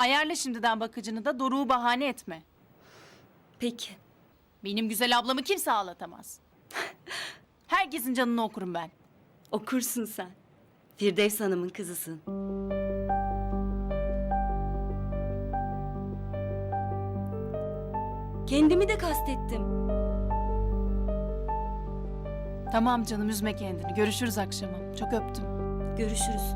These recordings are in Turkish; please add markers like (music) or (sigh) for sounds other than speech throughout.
Ayarla şimdiden bakıcını da Doruk'u bahane etme. Peki. Benim güzel ablamı kimse ağlatamaz. (laughs) Herkesin canını okurum ben. Okursun sen. Firdevs Hanım'ın kızısın. Kendimi de kastettim. Tamam canım üzme kendini. Görüşürüz akşama. Çok öptüm. Görüşürüz.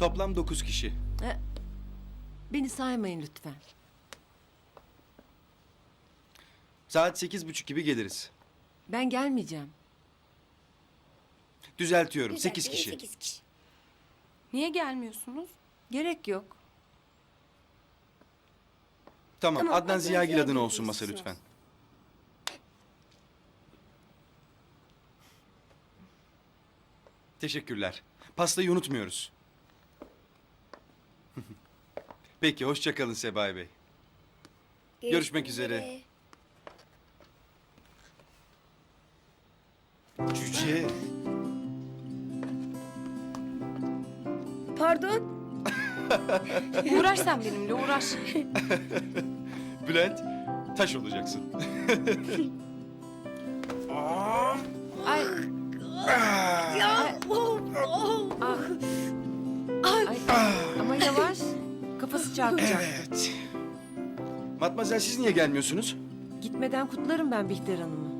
Toplam 9 kişi. Beni saymayın lütfen. Saat sekiz buçuk gibi geliriz. Ben gelmeyeceğim. Düzeltiyorum 8 kişi. Niye gelmiyorsunuz? Gerek yok. Tamam, Adnan Ziyagil adına olsun masa lütfen. Teşekkürler. Pastayı unutmuyoruz. Peki, hoşça kalın Sebahi Bey. Görüşmek üzere. Cüce. Pardon. (laughs) Uğraş sen benimle uğraş. (laughs) Bülent, taş olacaksın. Ay. Ay. Kafası çarpacak. Evet. Matmazel siz niye gelmiyorsunuz? Gitmeden kutlarım ben Bihter Hanım'ı.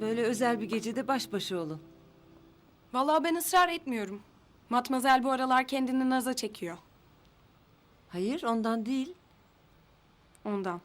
Böyle özel bir gecede baş başa olun. Vallahi ben ısrar etmiyorum. Matmazel bu aralar kendini naza çekiyor. Hayır ondan değil. Ondan.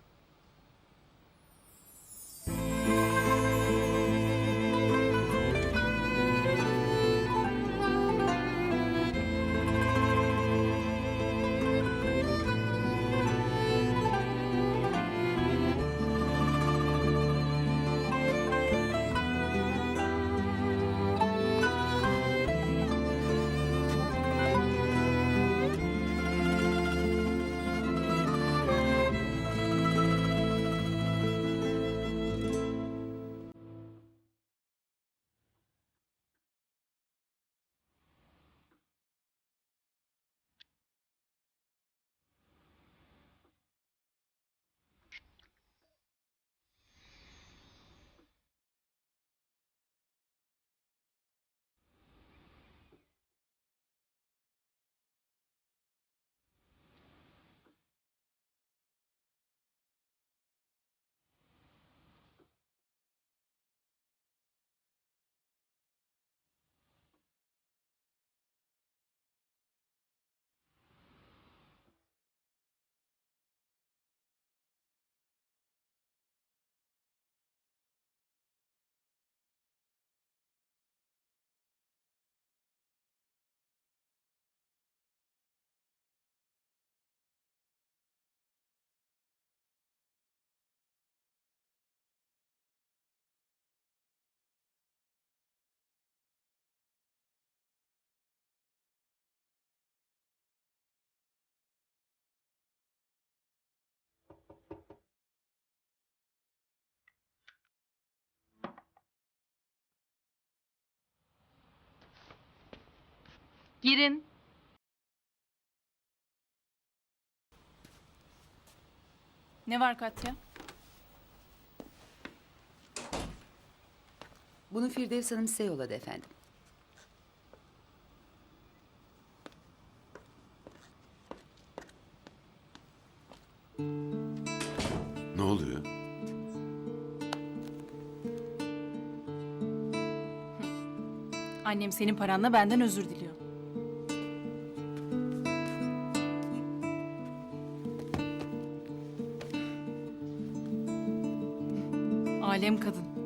Girin. Ne var Katya? Bunu Firdevs Hanım size yolladı efendim. Ne oluyor? Annem senin paranla benden özür diliyor. alem kadın.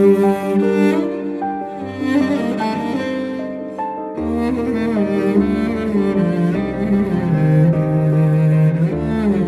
Música